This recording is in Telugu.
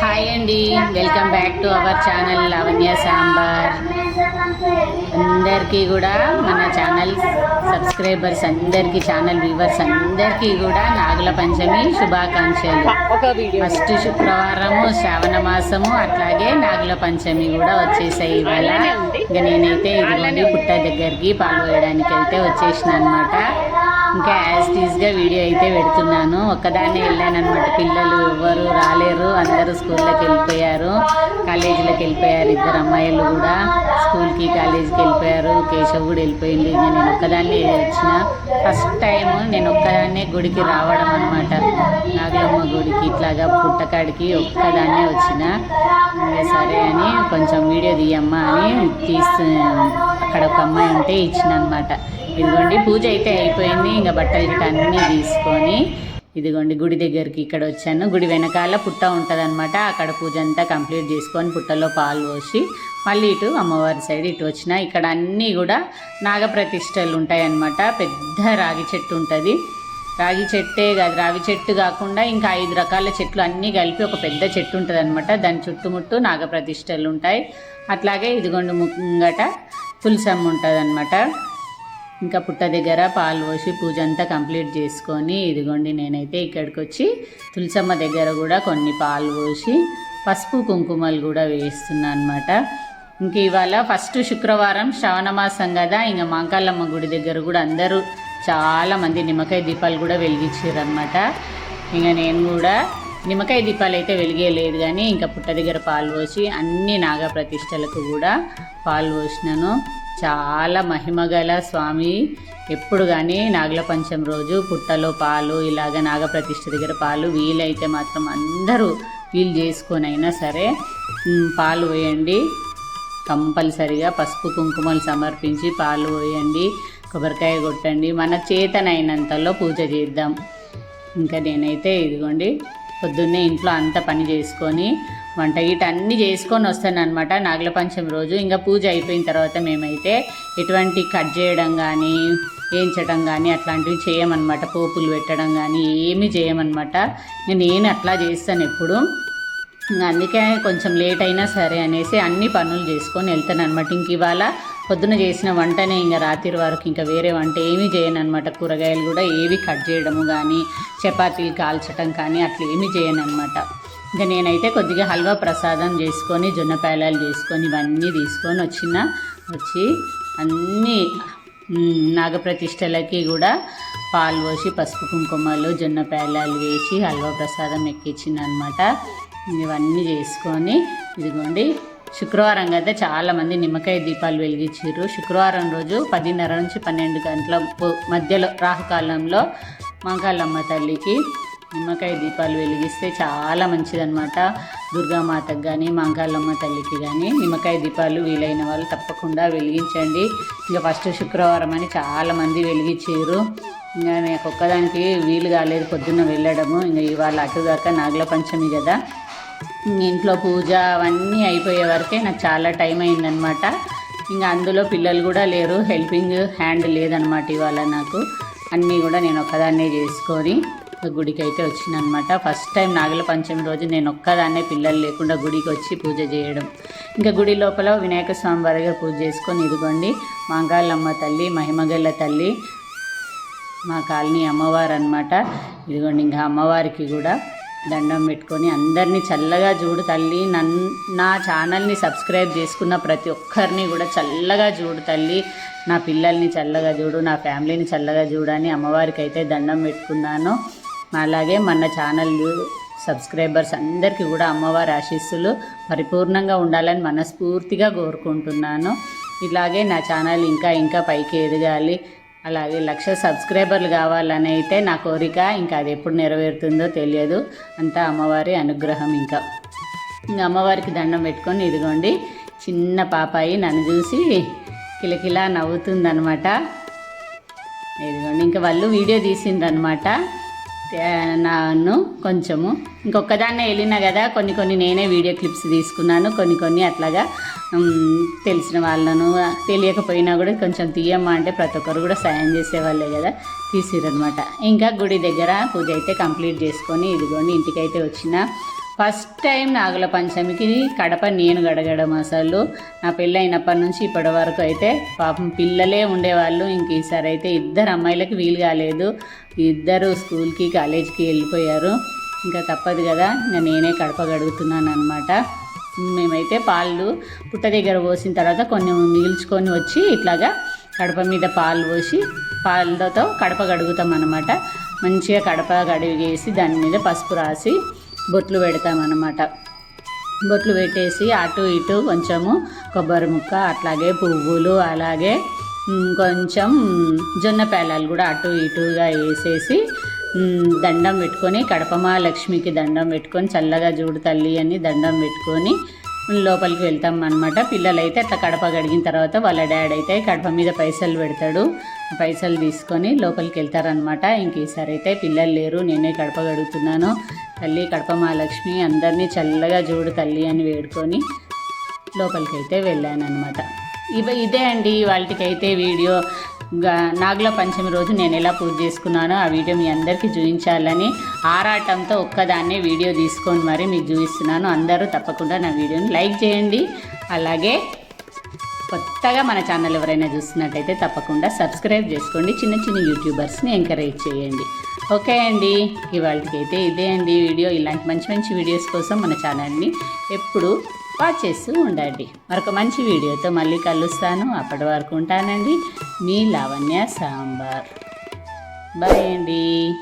హాయ్ అండి welcome back to our channel Lavanya sambar అందరికీ కూడా మన ఛానల్ సబ్స్క్రైబర్స్ అందరికీ ఛానల్ వ్యూవర్స్ అందరికీ కూడా నాగుల పంచమి శుభాకాంక్షలు. ఫస్ట్ శుక్రవారము శ్రావణ మాసము అట్లాగే నాగుల పంచమి కూడా వచ్చేసాయి ఇవాళ. ఇంకా నేనైతే ఇదిగోండి పుట్ట దగ్గరికి పాలు వేయడానికి అయితే వచ్చేసిన అనమాట ఇంకా యాజ్ టీజ్గా వీడియో అయితే పెడుతున్నాను. ఒక్కదాన్నే వెళ్ళాను అనమాట పిల్లలు ఎవ్వరు రాలేరు. అందరూ స్కూల్లోకి వెళ్ళిపోయారు. కాలేజీలోకి వెళ్ళిపోయారు ఇద్దరు అమ్మాయిలు కూడా. స్కూల్కి కాలేజీకి వెళ్ళిపోయారు. కేశవ్ కూడా వెళ్ళిపోయింది ఇంకా నేను ఒక్కదాన్నే వచ్చిన. ఫస్ట్ టైం నేను ఒక్కదాన్నే గుడికి రావడం అనమాట నాగలమ్మ గుడికి ఇట్లాగా పుట్టకాడికి ఒక్కదాన్నే వచ్చిన. సరే అని కొంచెం వీడియో తీయమ్మా అని తీస్తూ అక్కడ ఒక అమ్మాయి ఉంటే ఇచ్చిన అనమాట ఇదిగోండి పూజ అయితే అయిపోయింది. ఇంకా బట్టలు ఇట్లా అన్నీ తీసుకొని ఇదిగోండి గుడి దగ్గరికి ఇక్కడ వచ్చాను. గుడి వెనకాల పుట్ట ఉంటుందన్నమాట. అక్కడ పూజ అంతా కంప్లీట్ చేసుకొని పుట్టలో పాలు పోసి మళ్ళీ ఇటు అమ్మవారి సైడ్ ఇటు వచ్చిన. ఇక్కడ అన్నీ కూడా నాగప్రతిష్టలు ఉంటాయన్నమాట. పెద్ద రాగి చెట్టు ఉంటుంది. రాగి చెట్టే కాదు రావి చెట్టు కాకుండా ఇంకా ఐదు రకాల చెట్లు అన్నీ కలిపి ఒక పెద్ద చెట్టు ఉంటుంది అనమాట దాని చుట్టుముట్టు నాగప్రతిష్టలు ఉంటాయి. అట్లాగే ఇదిగోండి ముంగట తులసమ్మ ఉంటుంది ఇంకా పుట్ట దగ్గర పాలు పోసి పూజ అంతా కంప్లీట్ చేసుకొని ఇదిగోండి నేనైతే ఇక్కడికి వచ్చి తులసమ్మ దగ్గర కూడా కొన్ని పాలు పోసి పసుపు కుంకుమలు కూడా వేస్తున్నా అనమాట ఇంక ఇవాళ ఫస్ట్ శుక్రవారం శ్రావణ మాసం కదా ఇంకా మాంకాలమ్మ గుడి దగ్గర కూడా అందరూ చాలా మంది నిమ్మకాయ దీపాలు కూడా వెలిగించారు అనమాట ఇంకా నేను కూడా నిమ్మకాయ దీపాలు అయితే వెలిగేయలేదు కానీ ఇంకా పుట్ట దగ్గర పాలు పోసి అన్ని నాగప్రతిష్టలకు కూడా పాలు పోసినాను. చాలా మహిమగల స్వామి. ఎప్పుడు కానీ నాగల పంచం రోజు పుట్టలో పాలు ఇలాగ నాగప్రతిష్ఠ దగ్గర పాలు వీలైతే మాత్రం అందరూ వీలు చేసుకొని అయినా సరే పాలు పోయండి. కంపల్సరిగా పసుపు కుంకుమలు సమర్పించి పాలు పోయండి కొబ్బరికాయ కొట్టండి. మన చేతనైనంతలో పూజ చేద్దాం. ఇంకా నేనైతే ఇదిగోండి. పొద్దున్నే ఇంట్లో అంత పని చేసుకొని వంట గిట అన్నీ చేసుకొని వస్తానమాట నాగల పంచమి రోజు ఇంకా పూజ అయిపోయిన తర్వాత మేమైతే ఎటువంటి కట్ చేయడం కానీ వేయించడం కానీ అట్లాంటివి చేయమన్నమాట. పోపులు పెట్టడం కానీ ఏమీ చేయమన్నమాట. నేను అట్లా చేస్తాను ఎప్పుడు. ఇంకా అందుకే కొంచెం లేట్ అయినా సరే అనేసి అన్ని పనులు చేసుకొని వెళ్తాను అనమాట ఇంక ఇవాళ పొద్దున చేసిన వంటనే ఇంకా రాత్రి వరకు ఇంకా వేరే వంట ఏమీ చేయను అనమాట కూరగాయలు కూడా ఏవి కట్ చేయడము కానీ చపాతీలు కాల్చడం కానీ అట్లా ఏమీ చేయను అనమాట ఇంకా నేనైతే కొద్దిగా హల్వా ప్రసాదం చేసుకొని జొన్న పేలాలు చేసుకొని ఇవన్నీ తీసుకొని వచ్చిన వచ్చి అన్నీ నాగప్రతిష్టలకి కూడా పాలు పోసి పసుపు కుంకుమలు జొన్న పేలాలు వేసి హల్వా ప్రసాదం ఎక్కించిన అనమాట ఇవన్నీ చేసుకొని ఇదిగోండి శుక్రవారం కదా చాలామంది నిమ్మకాయ దీపాలు వెలిగించారు. శుక్రవారం రోజు పదిన్నర నుంచి పన్నెండు గంటల మధ్యలో రాహుకాలంలో మాకాళ్ళమ్మ తల్లికి నిమ్మకాయ దీపాలు వెలిగిస్తే చాలా మంచిదన్నమాట. దుర్గామాతకు కానీ మంకాలమ్మ తల్లికి కానీ నిమ్మకాయ దీపాలు వీలైన వాళ్ళు తప్పకుండా వెలిగించండి. ఇంకా ఫస్ట్ శుక్రవారం అని చాలామంది వెలిగించారు. ఇంకా నాకు ఒక్కదానికి వీలు కాలేదు పొద్దున్న వెళ్ళడము. ఇంకా ఇవాళ అటుదాకా నాగల పంచమి కదా. ఇంట్లో పూజ అవన్నీ అయిపోయే వరకే నాకు చాలా టైం అయిందనమాట ఇంకా అందులో పిల్లలు కూడా లేరు హెల్పింగ్ హ్యాండ్ లేదనమాట ఇవాళ నాకు. అన్నీ కూడా నేను ఒక్కదాన్నే చేసుకొని గుడికి అయితే వచ్చిందనమాట ఫస్ట్ టైం నాగల పంచమి రోజు నేను ఒక్కదాన్నే పిల్లలు లేకుండా గుడికి వచ్చి పూజ చేయడం. ఇంకా గుడి లోపల వినాయక స్వామి వారిగా పూజ చేసుకొని ఇదిగోండి మాంగాళ్ళమ్మ తల్లి మహిమగల్ల తల్లి మా కాలనీ అమ్మవారు అనమాట ఇదిగోండి ఇంకా అమ్మవారికి కూడా దండం పెట్టుకొని అందరినీ చల్లగా చూడు తల్లి. నన్ నా ఛానల్ని సబ్స్క్రైబ్ చేసుకున్న ప్రతి ఒక్కరిని కూడా చల్లగా చూడు తల్లి. నా పిల్లల్ని చల్లగా చూడు నా ఫ్యామిలీని చల్లగా చూడని అమ్మవారికి అయితే దండం పెట్టుకున్నాను. అలాగే మన ఛానల్ సబ్స్క్రైబర్స్ అందరికీ కూడా అమ్మవారి ఆశీస్సులు పరిపూర్ణంగా ఉండాలని మనస్ఫూర్తిగా కోరుకుంటున్నాను. ఇలాగే నా ఛానల్ ఇంకా ఇంకా పైకి ఎదగాలి. అలాగే లక్ష సబ్స్క్రైబర్లు కావాలని అయితే నా కోరిక. ఇంకా అది ఎప్పుడు నెరవేరుతుందో తెలియదు. అంతా అమ్మవారి అనుగ్రహం ఇంకా. ఇంకా అమ్మవారికి దండం పెట్టుకొని ఇదిగోండి చిన్న పాపాయి నన్ను చూసి కిలకిలా నవ్వుతుందనమాట ఇదిగోండి ఇంకా వాళ్ళు వీడియో తీసిండ్రనమాట నన్ను కొంచెము. ఇంకొకదాన్నే వెళ్ళినా కదా కొన్ని కొన్ని నేనే వీడియో క్లిప్స్ తీసుకున్నాను కొన్ని కొన్ని అట్లాగా తెలిసిన వాళ్ళను తెలియకపోయినా కూడా కొంచెం తీయమ్మా అంటే ప్రతి ఒక్కరు కూడా సాయం చేసేవాళ్ళే కదా తీసిరనమాట ఇంకా గుడి దగ్గర పూజ అయితే కంప్లీట్ చేసుకొని ఇదిగోండి ఇంటికైతే వచ్చిన. ఫస్ట్ టైం నాగుల పంచమికి కడప నేను గడగడం అసలు. నా పెళ్ళైనప్పటి నుంచి ఇప్పటి వరకు అయితే పాపం పిల్లలే ఉండేవాళ్ళు. ఇంక ఈసారి అయితే ఇద్దరు అమ్మాయిలకి వీలు కాలేదు. ఇద్దరు స్కూల్కి కాలేజీకి వెళ్ళిపోయారు. ఇంకా తప్పదు కదా ఇంకా నేనే కడప గడుగుతున్నాను అనమాట మేమైతే పాలు పుట్ట దగ్గర పోసిన తర్వాత కొన్ని మిగిల్చుకొని వచ్చి ఇట్లాగా కడప మీద పాలు పోసి పాలతో కడప గడుగుతాం అనమాట మంచిగా కడప గడిగేసి దాని మీద పసుపు రాసి బొట్లు పెడతామన్నమాట. బొట్లు పెట్టేసి అటు ఇటు కొంచెము కొబ్బరి ముక్క అట్లాగే పువ్వులు అలాగే కొంచెం జొన్న పేలాలు కూడా అటు ఇటుగా వేసేసి దండం పెట్టుకొని కడప మహాలక్ష్మికి దండం పెట్టుకొని చల్లగా చూడు తల్లి అని దండం పెట్టుకొని లోపలికి వెళ్తాం అనమాట పిల్లలైతే అట్లా కడప గడిగిన తర్వాత వాళ్ళ డాడీ అయితే కడప మీద పైసలు పెడతాడు. పైసలు తీసుకొని లోపలికి వెళ్తారనమాట ఇంక ఈసారి అయితే పిల్లలు లేరు. నేనే కడప గడుగుతున్నాను తల్లి కడప మహాలక్ష్మి అందరినీ చల్లగా చూడు తల్లి అని వేడుకొని లోపలికి అయితే వెళ్ళాను అనమాట ఇవ ఇదే అండి వాళ్ళకైతే వీడియో. నాగుల పంచమి రోజు నేను ఎలా పూజ చేసుకున్నానో ఆ వీడియో మీ అందరికీ చూపించాలని ఆరాటంతో ఒక్కదాన్నే వీడియో తీసుకొని మరి మీకు చూపిస్తున్నాను. అందరూ తప్పకుండా నా వీడియోని లైక్ చేయండి. అలాగే కొత్తగా మన ఛానల్ ఎవరైనా చూస్తున్నట్టయితే తప్పకుండా సబ్స్క్రైబ్ చేసుకోండి. చిన్న చిన్న యూట్యూబర్స్ని ఎంకరేజ్ చేయండి. ఓకే అండి. ఇవాళకైతే ఇదే అండి వీడియో. ఇలాంటి మంచి మంచి వీడియోస్ కోసం మన ఛానల్ని ఎప్పుడు వాచ్ చేస్తూ ఉండండి. మరొక మంచి వీడియోతో మళ్ళీ కలుస్తాను. అప్పటి వరకు ఉంటానండి. మీ లావణ్య సాంబార్. బాయ్ అండి.